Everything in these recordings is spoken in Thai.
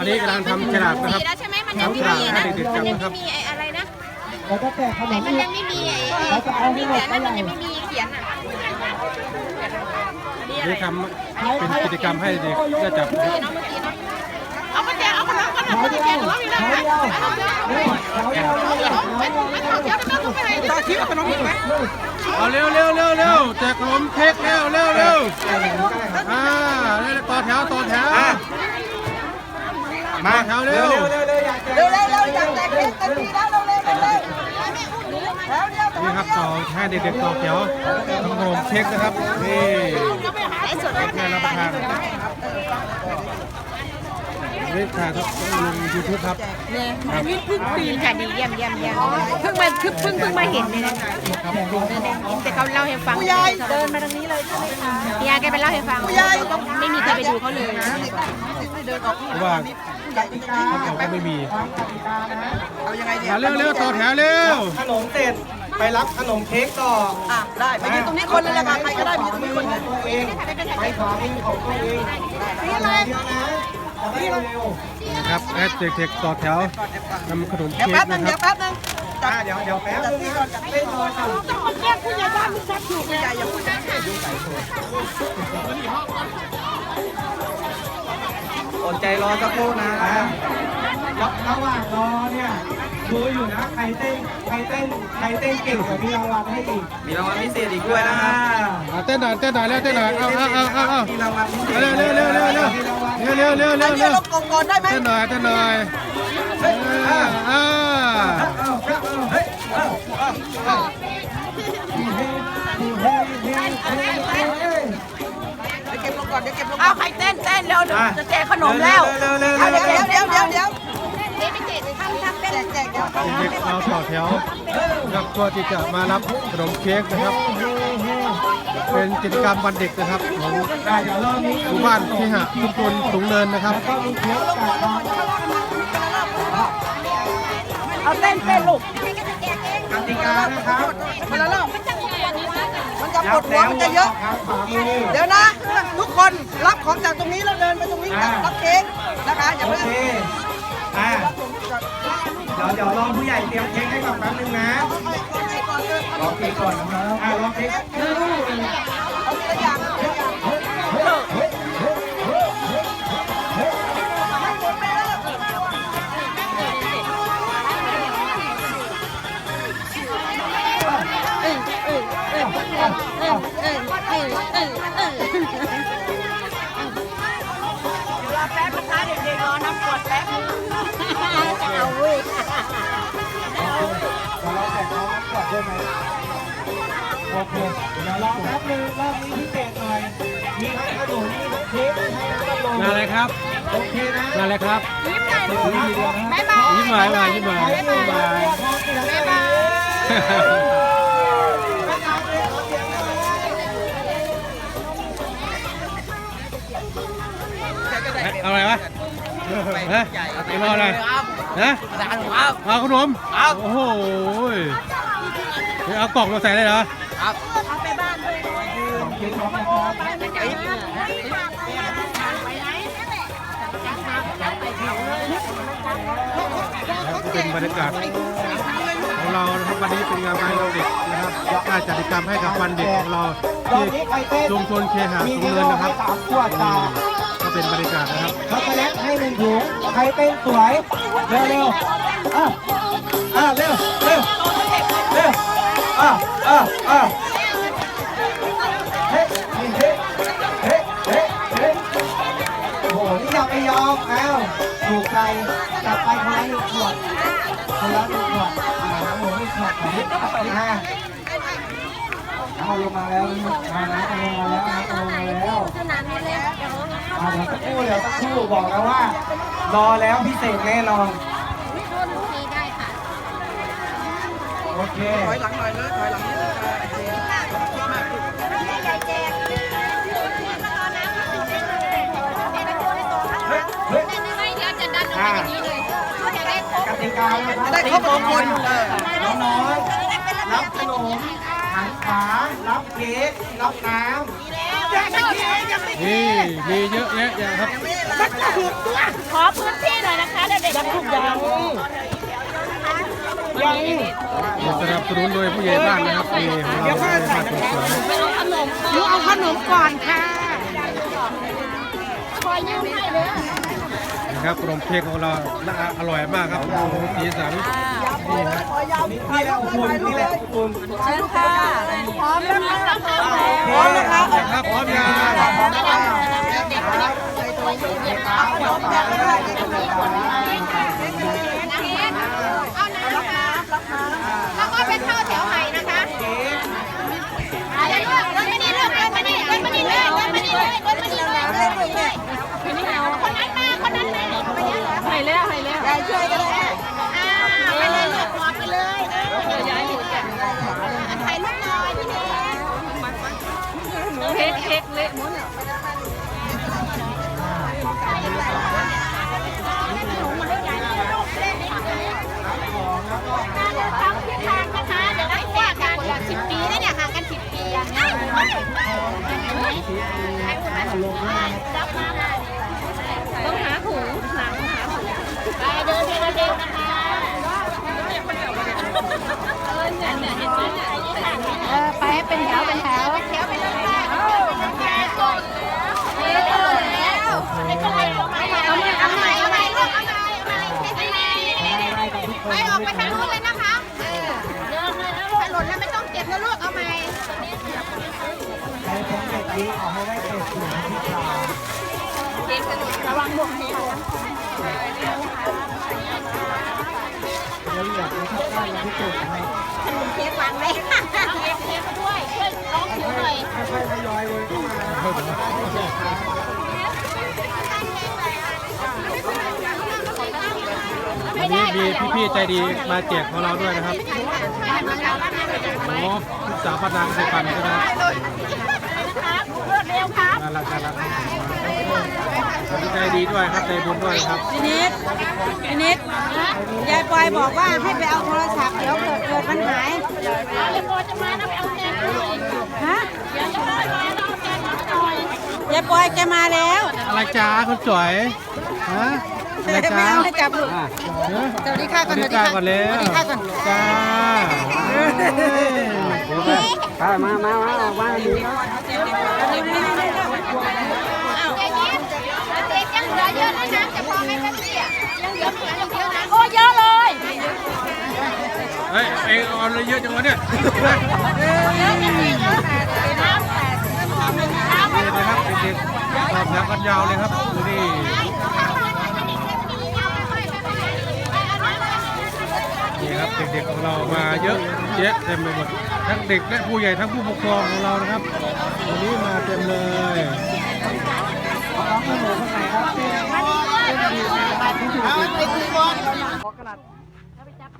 อันนี้กำลังทำฉลากนะครับมีแล้วใช่ไหมมันยังไม่มีนะทำฉลากให้เด็กๆมันจำยังนะครับไม่มีไอ้อะไรนะแล้วก็แจกขนไหนมมันอียักงไม่มีไอ้ไอ้มีแขนนั่นมันยังไม่มีเขียนอะนี่อะไรนี่ทำเป็นกิจกรรมให้เด็กได้จับเนาะเมื่อกี้เนาะเอามาแจกเอาขนมขนมมาแจกขนมอยู่แล้วนะนี่เขาเดียวเลยไม่ไม่ถอดเดี๋ยวจะต้องไปไหนตาชี้กับขนมอีกไหมเอาเร็วเร็วเร็วเร็วแจกขนมเค้กเร็วเร็วเร็วอ่าเร็วต่อแถวต่อแถว มาแถวเร็วเร็วเร็วเร็วอยากแจกเค้กกันทีแล้วเร็วเร็วเร็วเร็วแล้วเดียวนี่ครับต่อให้เด็กๆต่อแถวทำขนมเค้กนะครับนี่ไอ้ส่วนเค้กให้รับประทานนี่ถ่ายทอดลงยูทูบครับเนี่ยนี่เพิ่งปีนค่ะดีเยี่ยมเยี่ยมเยี่ยมเพิ่งมาเพิ่งเพิ่งเพิ่งมาเห็นเลยนะคะแต่เขาเล่าให้ฟังผู้ใหญ่เดินมาทางนี้เลยใช่ไหมคะพี่ยาแกไปเล่าให้ฟังก็ไม่มีใครไปดูเขาเลยเดินออกเพราะว่าอยา กติดตามเขาก็ไม่มีความกติกานะเอายังไงดีมาเร็วเร็วต่อแถวเร็ว ขนมเสร็จไปรับขนมเค้กต่ออะได้ไปยืนตรงนี้คนเลยละกันใครก็ได้ไปยืนตรงนี้คนนึงตัวเองไปขวามือของตัวเองนี่อะไรเดี๋ยวนะจะได้เร็วนะครับแอดเด็กๆต่อแถวนำขนมเดี๋ยวเค้กแป๊บนึนะงคเดี๋รัยวบแป๊บนึงอ่าเดี๋ยวเดี๋ยวแป๊บนึงก่อนจะเล่นโทรศัพท์ต้องมาแก้ผู้ใหญ่บ้านมึงจับถูกเลยใหญ่อย่าพูดนะ อดใจรอสักครู่นะระหว่างรอเนี่ยดูอยู่นะใครเต้นใครเต้นใครเต้นเก่งเดี๋ยวมีรางวัลให้อีกมีรางวัลพิเศษอีกด้วยนะฮะอ่าเต้นหน่อยเต้นหน่อยเร็วเต้นหน่อยเอาเอาเอาเอาเอามีรางวัลพิเศษเร็วเร็วเร็วเร็วเร็วเร็วเร็วเร็วเร็วเดี๋เร็ยววลงกงก่อนได้ไหมเต้นหน่อยเต้นหน่อยอ่าอ่าเฮ้ยเอ้าเอ้าเดี๋ยวเก็บลงก่อนเดี๋ยวเก็บลงก่เอาอนใครเต้นเต้นเร็วจะแจกขนมแล้วเร็วเร็วเอาเร็วเดี๋ยวเดี๋ยวเดี๋ยวเดี๋ยวนี่ไม่เจ็ดทำทำเป็นแจกแจกเดี๋ยวเด็กๆเราต่อแถวกับตัวที่จะมารับขนมเค้กนะครับ เป็นกิจกรรมวันเด็กนะครับของได้เดี๋ยวรอบนี้หมู่บ้านที่หะทุกคนสูงเนินนะครับก็มีเค้กจากน้องเอาเต้นเต้นลูกกติกานะครับ จะปวดหัวมันจะเยอะครับขวามือเดี๋ยวนะ ทุกคนรับของจากตรงนี้แล้วเดินไปตรงนี้จับรับเค้กนะคะอย่าโอเพิ่งเคอ่าเดี๋ยวเดี๋ยวรอผู้ใหญ่เตรียมเค้กให้ก่อนแป๊บนึงนะรอเค้กก่อนนะครับอ่ารอเค้ก นึงรอบนี้พิเศษหน่อย มีทั้งขนมมีทั้งเค้กมีทั้งขนมมาเลยครับโอเคนะมาเลยครับ ยิ้มหน่อยลูกบ๊ายบายยิ้มหน่อยมายิ้มหน่อยยิ้มหน่อยบ๊ายบายเอาอะไรวะฮะเอาอะไรฮะเอาขนมโอ้โหเอากล่องมาใส่เลยเหรอ เป็นบรรยากาศของเรานะครับวันนี้เป็นงานวันเด็กนะครับการจัดกิจกรรมให้กับวันเด็กของเราที่บนี้ใครเต้นชุมชนเคหะสูงเงินินนะครับสามขวดจ้าก็เป็นบรรยากาศนะครับช็อกโกแลตให้หนึ่งถุงใครเต้นสวยเร็วเร็วอะอะเร็วเร็วเร็วอะอะอะ เฮ้เฮ้เฮ้เฮ้เฮ้เฮ้โอ้โห นี่ยังไม่ยอมอ้าวถูกใจจับไปคนละหนึ่งขวดคนละหนึ่งขวดอ่าน้ำหมูนี่ขวดของนี่อ่าเอาลงมาแล้วอ่าน้ำเอาลงมาแล้วน้ำเอาลงมาแล้วสนามนี้เลยเดี๋ยวอ่าเดี๋ยวสักครู่เดี๋ยวสักครู่บอกแล้วว่า รอแล้วพิเศษแน่นอนไม่โดนทีได้ค่ะโอเคถอยหลังหน่อยเลยถอยหลัง จะรับได้ครบทุกคนเออน้องๆรับขนมหันขารับเค้กรับน้ำนี่มีเยอะแยะอย่างครับขอพื้นที่หน่อยนะคะเด็กๆทุกอย่างสนับสนุนโดยผู้ใหญ่บ้านนะครับนี่ของเราผู้ใหญ่บ้านสวยเอาขนมหนูเอาขนมก่อนค่ะคอยยืมให้เลยๆนะ ครับขนมเค้กของเราน่าอร่อยมากครับสีสันนี่ครับนี่แหละคุณนี่แหละคุณเชิญค่ะ พร้อมแล้วค่ะพร้อมแล้วค่ะครับพร้อมยังเอาน้ำค่ะแล้วก็เป็นข้าวแถวใหม่นะคะอะไรลูกเดินมานี่ลูกเดินมานี่เดินมานี่เลยเดินมานี่เลยเดินมานี่เลยเดินมานี่เลยคนนั้นมาคนนั้นมา ให้แล้วให้แล้วยายช่วยกันเลยอ่าไปเลยเลูกหมอบไปเลยเดี๋ยวย้ายหินกันถ่ายรูปหน่อยพี่เค้กเค้กเละมุ้น อไปให้เป็นแถวเป็นแถวแถวไปเลยค่ะแล้วไม่เป็นไรเอาใหม่เอาใหม่เอาใหม่เอาใหม่ลูกเอาใหม่เอาใหม่ไปออกไปทางนู้นเลยนะคะเออเดินเลยนะถนนแล้วไม่ต้องเก็บนะลูกเอาใหม่ใครเป็นเด็กดีขอให้ได้เกรดสูงที่ชาเค้กถนนระวังหมวกเค้ก แล้วอยากให้ทุกท่านที่สุดให้ขนมเค้กวางไว้เอาเค้กเค้กมาด้วยช่วยร้องผิวหน่อยค่อยๆทยอยเลยเข้ามาวันนี้มีพี่ๆใจดีมาแจกของเราด้วยนะครับโอ้ลูกสาวพนังสุพรรณใช่ไหม รวดเร็วครับน่ารักน่ารักวันนี้ใจดีด้วยครับใจบุญด้วยครับพี่นิดพี่นิดยายปอยบอกว่าให้ไปเอาโทรศัพท์เดี๋ยวเกิดเกิดมันหายเอาเดี๋ยจะมานะไปเอาแกงหน่อยฮะเดี๋ยวจะมาแล้วเอาแกงหน่อยยายปอยแกมาแล้ว อะไรจ้าคนสวยฮะไม่จ้าเอาให้จับลูกสวัสดีค่ะก่อนสวัสดีจ้าค่ะก่อนแล้วสวัสดีค่ะก่อนจ้ามามามามาดีเจ๊ยิ้มเจ๊ยังเหลือเย โอ้เยอะเลยเฮ้ยเองเอาอะไรเยอะจังวะเนี่ยเยอะจริงๆเยอะน้ำแตกน้ำนี่นะครับเด็กๆสอบแถวกันยาวเลยครับดูนี่นี่ครับเด็กๆของเรามาเยอะแยะเต็มไปหมด ทั้งเด็กและผู้ใหญ่ทั้งผู้ปกครองของเรานะครับ วันนี้มาเต็มเลยขอขนาด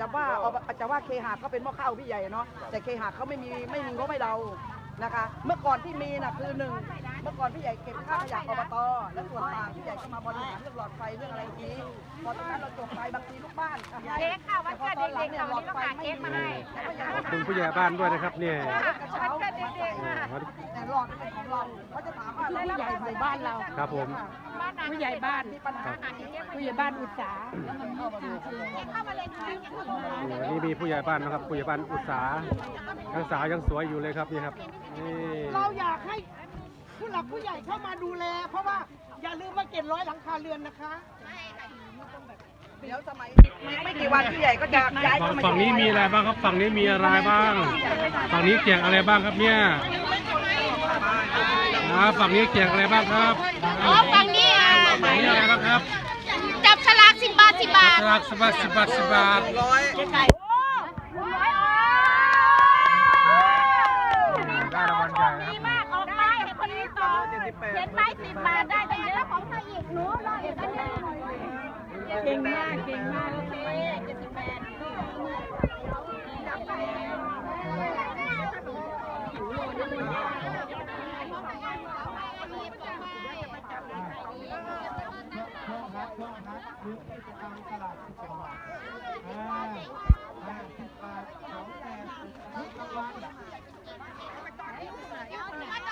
จะว่าเอาจะว่าเคหะก็เป็นหม้อข้าวพี่ใหญ่เนาะแต่เคหะเขาไม่มีไม่มีงบให้เรา นะคะ เมื่อก่อนที่มีน่ะคือหนึ่งเมื่อก่อนพี่ใหญ่เก็บค่าขยะอบตและส่วนต่างพี่ใหญ่ก็มาบริหารเรื่องหลอดไฟเรื่องอะไรอย่างนี้พอตอนนั้นเราจบไปบางทีลูกบ้านอะเค้กค่ะวันเกิดเด็กๆค่ะวันนี้ก็หาเค้กมาให้ขอบคุณผู้ใหญ่บ้านด้วยนะครับเนี่ยกระเช้ามาใส่แต่หลอดเป็นของเราเขาจะถามว่าเราผู้ใหญ่หมู่บ้านเราครับผมผู้ใหญ่บ้านมีปัญหาผู้ใหญ่บ้านอุตสาวันนี้มีผู้ใหญ่บ้านนะครับผู้ใหญ่บ้านอุตสาห์ยังสาวยังสวยอยู่เลยครับนี่ครับนี่ เราอยากให้ผู้หลักผู้ใหญ่เข้ามาดูแล เพราะว่าอย่าลืมว่าเก็บร้อยหลังคาเรือนนะคะเดี๋ยวสมัยไม่กี่วันพี่ใหญ่ก็จะย้ายฝั่เข้างมาฝั่งนี้มีอะไรบ้างครับ ฝั่งนี้มีอะไรบ้าง ฝั่งนี้แจกอะไรบ้างครับเนี่ยอ่าฝั่งนี้แจกอะไรบ้างครับอ๋อฝั่งนี้อะฝั่งนี้อะไรบ้างครับ จับฉลากสิบบาทสิบบาทสลักสิบบาทสิบบาทสิบบาท ร้อย ได้รางวัลใหญ่นะครับ มากออกไปให้คนนี้ต่อเขียนไปสิบบาทได้ตั้งเยอะของเธออีกหนูรออีกตั้งเยอะ เก่งมาก เก่งมากโอเคเจ็ดสิบแปดต่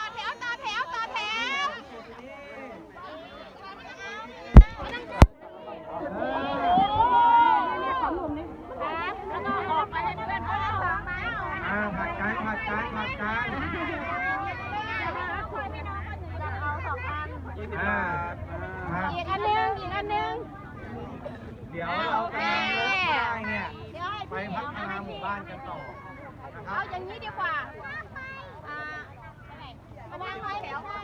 อแถวต่อแถวต่อแถ อีกอันหนึง เดี๋ยวเรากำลังรถไฟเนี่ย เดี๋ยวให้ ไป พี่ พัฒนาหมู่บ้านกันต่อนะครั เอา บ อย่างนี้ดีกว่าอ่าเอาวางไว้แถวให้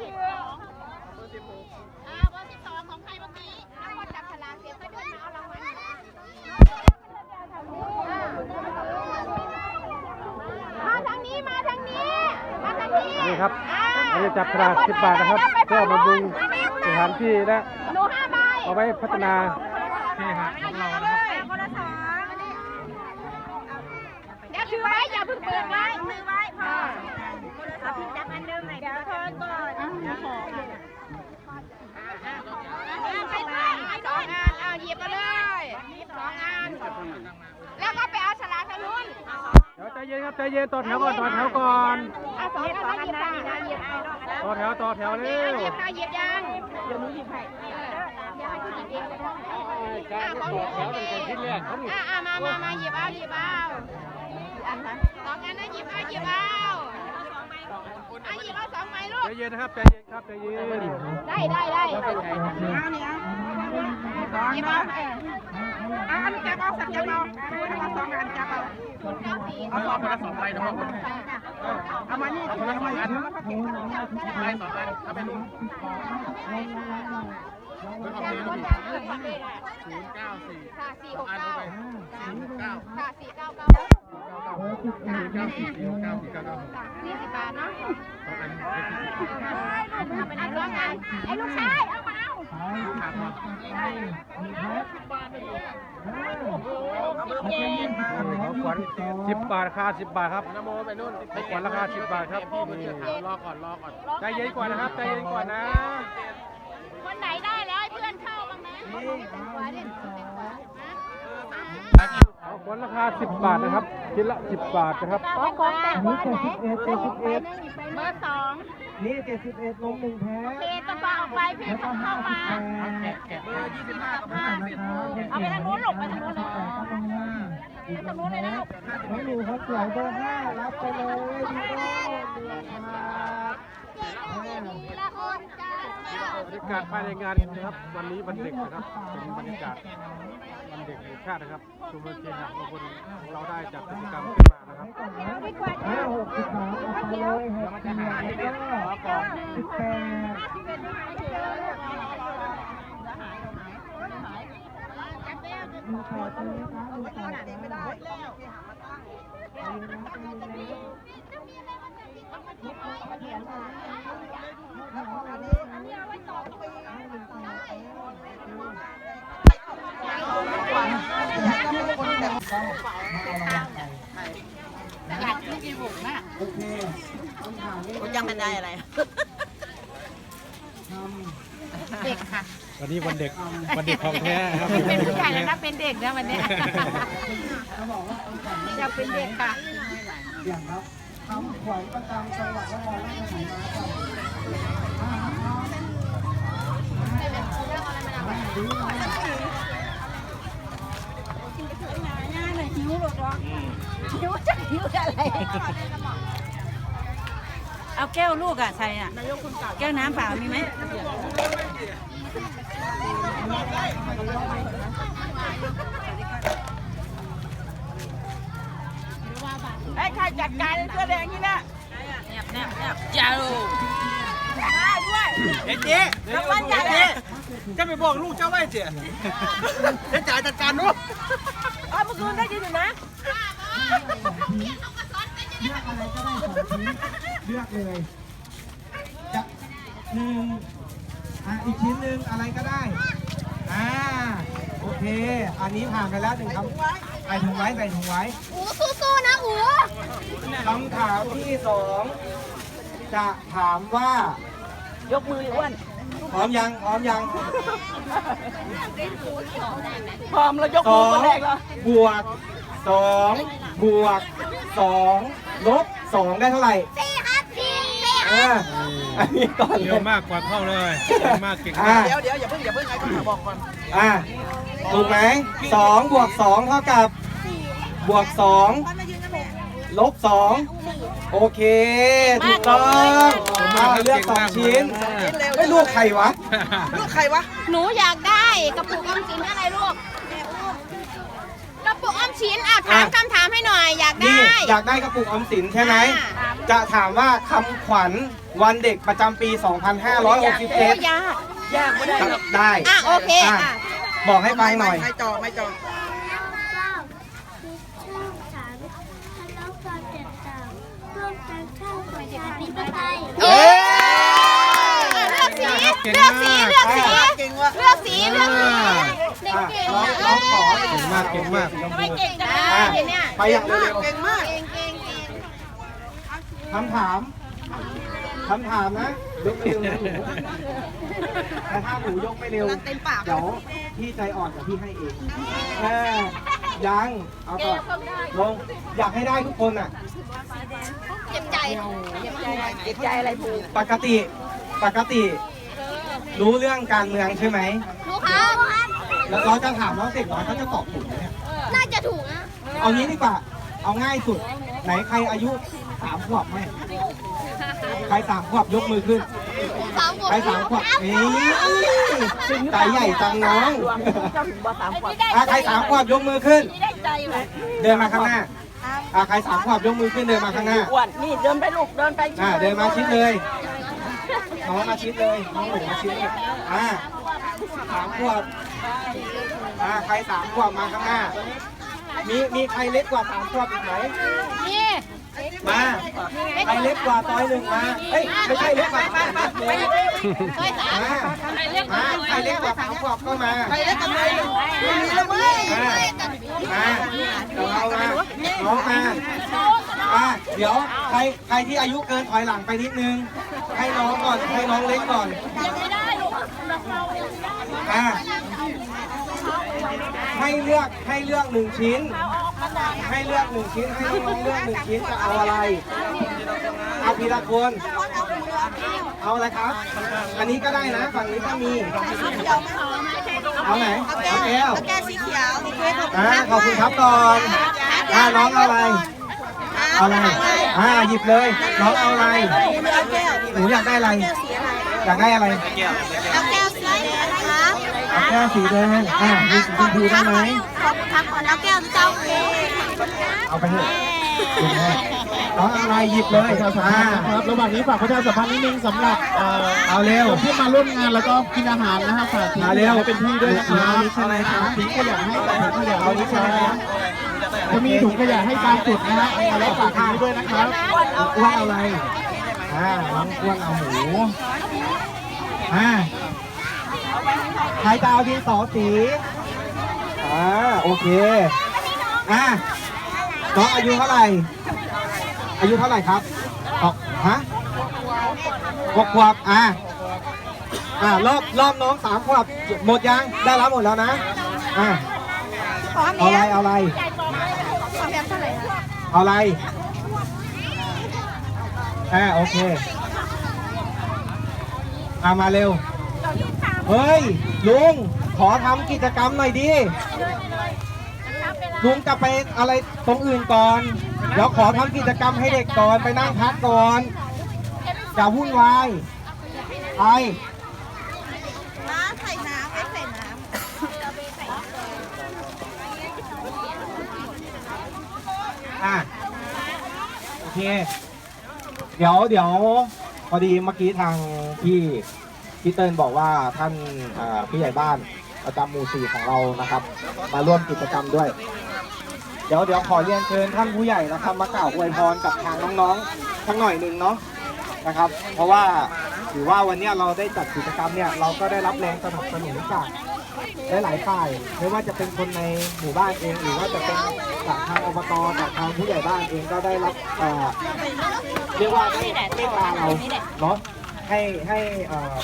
อ่าเบอร์สิบสองของใครเมื่อกี้แล้วก็จับฉลากเก็บไปด้วยนะเอารางวัลมาทางนี้มาทางนี้มาทางนี้ นี่ครับ อ่า เรา จะจับฉลาก10บาทนะครับเพื่อบำรุงสถานที่และหนูห้าใบเอาไว้พัฒนาเคหะของเรานะครับคนละสองเดี๋ยวถือไว้อย่าเพิ่งเปิดไว้ถือไว้พอเอาพี่จับอันเดิมหน่อยเดี๋ยวทอนก่อนไปด้วยไปด้วยงานเอาหยิบมาเลยสองงาน แล้วก็ไปเอาฉลากทางนู้น เดี๋ยว ใจเย็นครับใจเย็นต่อแถวก่อนต่อแถวก่อนเอาสองงานหยิบกันนะหยิบเอาต่อแถวต่อแถวเร็วหยิบค่ะหยิบยังเดี๋ยวหนูหยิบให้เดี๋ยวให้คุณหยิบเองก็ได้อะของหนูโอเคอะอะมามามาหยิบเอาหยิบเอาอันนั้นสองอันนะหยิบเอาหยิบเอาอะหยิบเอาสองใบลูกใจเย็นนะครับใจเย็นครับใจเย็นได้ได้ได้หยิบเอา อะอันนี้จับเอาสักจับเอาเอาสองอันจับเอาเอาสองอันสองใบนะครับเอามานี่เอามานี่อันนั้นก็เก็บใบสองอันเอาไปลุงค่ะสี่หกเก้าค่ะสี่เก้าเก้าสี่สิบบาทเนาะอันสองอันไอ้ลูกชายเอามาเอา ของขวัญสิบบาทราคาสิบบาทครับ นโมไปนู่นของขวัญราคาสิบบาทครับนี่รอก่อนรอก่อนใจเย็นก่อนนะครับใจเย็นก่อนนะคนไหนได้แล้วให้เพื่อนเข้าบ้างนะหัวเด่นของขวัญราคาสิบบาทนะครับชิ้นละสิบบาทนะครับ ของของแต่ว่าไหนเจ็ดสิบเอ็ดเบอร์สอง นี่เจ็ดสิบเอ็ดลงหนึ่งแพ้เคต้องเอาไปเพื่อนจะเข้ามาเบอร์ยี่สิบห้ากับห้าสิบเอาไปทางนู้นหลบไปทางนู้นเลย ไปทางนู้นเลยนะลูกน้องหนูครับสวยเบอร์ห้ารับไปเลยดีโก้ดีครับทีละคนจ้า บรรยากาศภายในงานนะครับ วันนี้วันเด็กนะครับเป็นบรรยากาศวันเด็กแห่งชาตินะครับชุมชนเคหะบางคนของเราได้จัดกิจกรรมขึ้นมานะครับไม่กวาห้าหกสิบสามเอาไปเลยหกสิบแล้วก็สิบแปดมีขอดเลยนะคะมีขอ ดไม่ได้โอเคคำถามนี้ยังไม่ได้อะไรทำเด็กค่ะ วันนี้วันเด็กวันเด็กของแท้ครับเป็นผู้ใหญ่แล้วนะเป็นเด็กนะวันนี้เขาบอกว่าคำขวัญจะเป็นเด็กค่ะอย่างครับคำขวัญประจำจังหวัดนครราชสีมาครับ หิวจะหิวอะไร เอาแก้วลูกอะใส่อะแก้วน้ำเปล่ามีไหมไอ้ใครจัดการเสื้อแดงนี่นะแนบแนบแนบจ้าลูกได้ด้วยเจ๊เจ๊รางวัลใหญ่เลย จะไปบอกลูกเจ้าไว้เจ๊เจ๊จ่ายจัดการนู้อ๋อเมื่อคืนได้ยินอยู่นะเลือกอะไรก็ได้สองชิ้นเลือกเลยจะหนึ่งอะอีกชิ้นหนึ่งอะไรก็ได้อ่าโอเค อันนี้ผ่านไปแล้วหนึ่งคำใส่ถุงไว้ใส่ถุงไว้อูสู้ๆนะอูคำถามที่สองจะถามว่า ยกมืออ้วนพร้อมยังพร้อมยังพร้อมแล้วยกสมือองคนแรกแล้วบวกสองบวกสองลบสองได้เท่าไหร่สี่ครับสี่สี่เอออันนี้ก่อนเลเร็วยมากกว่าเท่าเลยเก่งมากเก่งมากเดี๋ยวเดี๋ยวอย่าเพิ่งอย่าเพิ่งไอ้ก็บอกก่อนอะถูกไหมสองบวกสองเท่ากับบวกสอง ลบสองโอเค ถูกต้องมาเลือกสองชิ้นไม่ลูกใครวะ ลูกใครวะ หนูอยากได้ปุกออมสินอะไรลูกกระปุกออมสินอะถามคำถามให้หน่อย อยากนี่ได้อยากได้กระปุกออมสินใช่ไหมอ่าจะถามว่าคำขวัญวันเด็กประจำปีโอ้2567ยากยากไม่ได้หรอกได้ อะโอเคอะอะ บอกให้ไปหน่อย ไม่จอไม่จอ เอ้ยเลือกสีเก่งเลือกมากสีเลือกสีเก่งว่ะเลือกสีเลือกสีเด็กอะเก่งน้องนะน้องขอเก่งมากเก่งมากทำไมเก่งจังเลยเนี่ยไปอย่างเร็วเก่งมากเก่งเก่งเก่งๆคำถามคำถามนะยกไม่เร็วนะหนูแต่ถ้าหนูยกไม่เร็วเดี๋ยวพี่ใจอ่อนกับพี่ให้เองแค่ ยัง เอาก่อนลงอยากให้ได้ทุกคนอะ เจ็บใจเจ็บใจเก็บใจอะไรปูปกติ ปกติ รู้เรื่องการเมืองใช่ไหมลูกครับแล้วเราจะถามว่าเด็กน้อยเขาจะตอบถูกไหมเนี่ย น่าจะถูกนะ เอางี้ดีกว่า เอาง่ายสุด ไหนใครอายุสามขวบไหมใครสามขวบยกมือขึ้น สามขวบใครสามขวบนี่ใจใหญ่จังน้องเจ้าถึงบอสามขวบอะใครสามขวบยกมือขึ้น ได้ใจไหมเดินมาข้างหน้าอะใครสามขวบยกมือขึ้นเดินมาข้างหน้าอ้วนนี่เดินไปลูกเดินไปอะเดินมาชิดเลยน้องมาชิดเลยน้องหนูมาชิดเลยอะสามขวบอะใครสามขวบมาข้างหน้ามีมีใครเล็กกว่าสามขวบอีกไหมนี่ มาใครเล็กกว่าต้อยหนึ่งมาเอ้ยไม่ใช่เล็กกว่าต้อยหนึ่งมาซอยสามมามาใครเล็กกว่าสามขวบก็มาไปแล้วกันเลยมีแล้วเว้ยมามาเดี๋ยวเรามาน้องมาอะเดี๋ยวใครใครที่อายุเกินถอยหลังไปนิดนึง ให้น้องก่อนให้น้องเล็กก่อนอะให้เลือกให้เลือกหนึ่งชิ้น ให้เลือกหนึ่งชิ้นให้น้องๆเลือกหนึ่งชิ้นจะเอาอะไร เอาทีละคน เอาอะไรครับ อันนี้ก็ได้นะ ฝั่งนี้ก็มี เอาไหน เอาแก้วแก้สีเขียวสีเขียวอ่าขอบคุณครับก่อนอ่าน้องเอาอะไร เอาอะไร อ่าหยิบเลย น้องเอาอะไรเอาแก้วหนูอยากได้อะไร อยากได้อะไร เอาแก้วสีแดงครับ เอาแก้วสีแดงอ่ามีสีชมพูได้ไหมข อบคุณครับขอเอาแก้วเจ้าเองเอาไปเถอะหยิบเลยน้องเอาอะไรหยิบเลยอ่าครับระหว่างนี้ฝากประชาสัมพันธ์นิดนึงสำหรับเอ่อเอาเร็วคนที่มาร่วมงานแล้วก็กินอาหารนะฮะฝากทิ้งมาเร็วไว้เป็นที่ด้วยนะครับเอานี้ใช่ไหมครับทิ้งขยะให้กับถุงขยะเอานี้ใช่ไหมครับจะมีถุงขยะให้ตามจุดนะฮะเอาแล้วฝากทิ้งไว้ด้วยนะครับอ้วนเอาอะไรอ่าน้องอ้วนเอาหมูอ่าใครจะเอาดินสอสี อ่าโอเคอ่าน้องอายุเท่าไหร่ อายุเท่าไหร่ครับออกฮะหกขวบอ่าอ่ารอบรอบน้องสามขวบหมดยังได้รับหมดแล้วนะอ่าเอาอะไรเอาอะไรเอาอะไรอ่าโอเคอามาเร็ว เฮ้ย ลุง ขอทำกิจกรรมหน่อยดิลุงจะไปอะไรตรงอื่นก่อน เดี๋ยวขอทำกิจกรรมให้เด็กก่อนไปนั่งพักก่อนอย่าวุ่นวายไปใส่น้ำไม่ใส่น้อะโอเค เดี๋ยวเดี๋ยวพอดีเมื่อกี้ทางพี่พี่เติ้ลบอกว่าท่านพี่ใหญ่บ้าน ประจำหมู่สี่ของเรานะครับ มาร่วมกิจกรรมด้วย เดี๋ยวเดี๋ยวขอเรียนเชิญท่านผู้ใหญ่นะครับ มากล่าวอวยพรกับทางน้องๆสักหน่อยหนึ่งเนาะนะครับ เพราะว่าถือว่าวันนี้เราได้จัดกิจกรรมเนี่ยเราก็ได้รับแรงสนับสนุนจากหลายๆฝ่ายไม่ว่าจะเป็นคนในหมู่บ้านเองหรือว่าจะเป็นจากทางอบตจากทางผู้ใหญ่บ้านเองก็ได้รับเอ่อเรียกว่าได้เมตตาเราเนาะให้ให้เอ่อ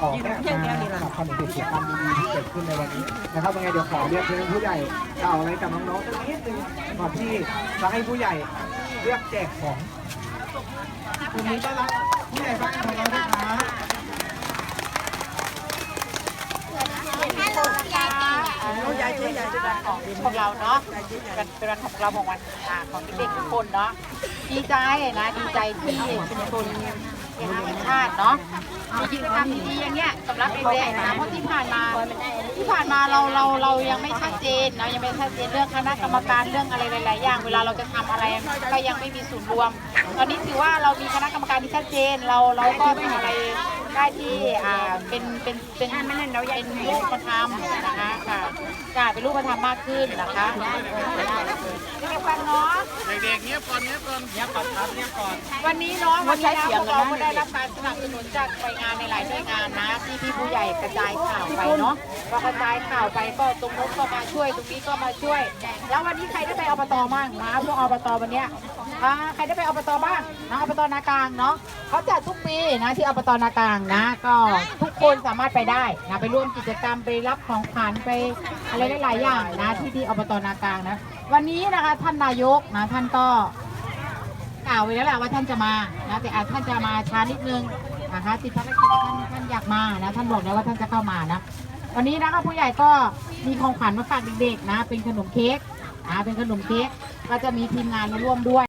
ออกเนี่ยมาสนับสนุนกิจกรรมดีๆที่เกิดขึ้นในวันนี้นะครับยังไงเดี๋ยวขอเรียนเชิญผู้ใหญ่กล่าวอะไรกับน้องๆสักนิดนึงก่อนที่จะให้ผู้ใหญ่เลือกแจกของวันนี้ต้อนรับผู้ใหญ่บ้านของเราด้วยครับลูกยายช่วยยายด้วยกันของของเราเนาะเป็นเป็นวันของเราของวันของเด็กๆทุกคนเนาะดีใจนะดีใจที่ชุมชนคหะแห่งชาติเนาะมีกิจกรรมดีๆอย่างเงี้ยสำหรับเด็กๆนะเพราะที่ผ่านมาที่ผ่านมาเราเราเรายังไม่ชัดเจนเรายังไม่ชัดเจนเรื่องคณะกรรมการเรื่องอะไรหลายๆอย่าง เวลาเราจะทำอะไรก็ยังไม่มีศูนย์รวม ตอนนี้ถือว่าเรามีคณะกรรมการที่ชัดเจนเราเราก็ทำอะไร ได้ที่อ่าเป็นเป็นเป็นเป็นรูปธรรมนะคะค่ะกาเป็นรูปธรรมมากขึ้นนะคะเด็กๆฟังเนาะเด็กๆเงียบก่อนเงียบก่อนเงียบก่อนครับเงียบก่อนวันนี้เนาะวันนี้นะพวกเราก็ได้รับการสนับสนุนจากหน่วยงานในหลายหน่วยงานนะที่พี่ผู้ใหญ่กระจายข่าวไปเนาะพอกระจายข่าวไปก็ตรงนู้นก็มาช่วยตรงนี้ก็มาช่วย แล้ววันนี้ใครได้ไปอบตบ้างมาพวกอบตวันเนี้ย อ่าใครได้ไปอบตบ้างนะอบตนากลางเนาะเขาจัดทุกปีนะที่อบตนากลางนะ ก็ทุกคนสามารถไปได้นะไปร่วมกิจกรรมไปรับของขวัญไปอะไรหลายๆอย่างนะที่ที่อบตนากลางนะวันนี้นะคะท่านนายกนะท่านก็กล่าวไว้แล้วแหละว่าท่านจะมานะแต่อาจท่านจะมาช้านิดนึงนะคะติดภารกิจท่านท่านอยากมานะท่านบอกแล้วว่าท่านจะเข้ามานะวันนี้นะคะผู้ใหญ่ก็มีของขวัญมาฝากเด็กๆนะ เป็นขนมเค้กนะเป็นขนมเค้กก็จะมีทีมงานมาร่วมด้วย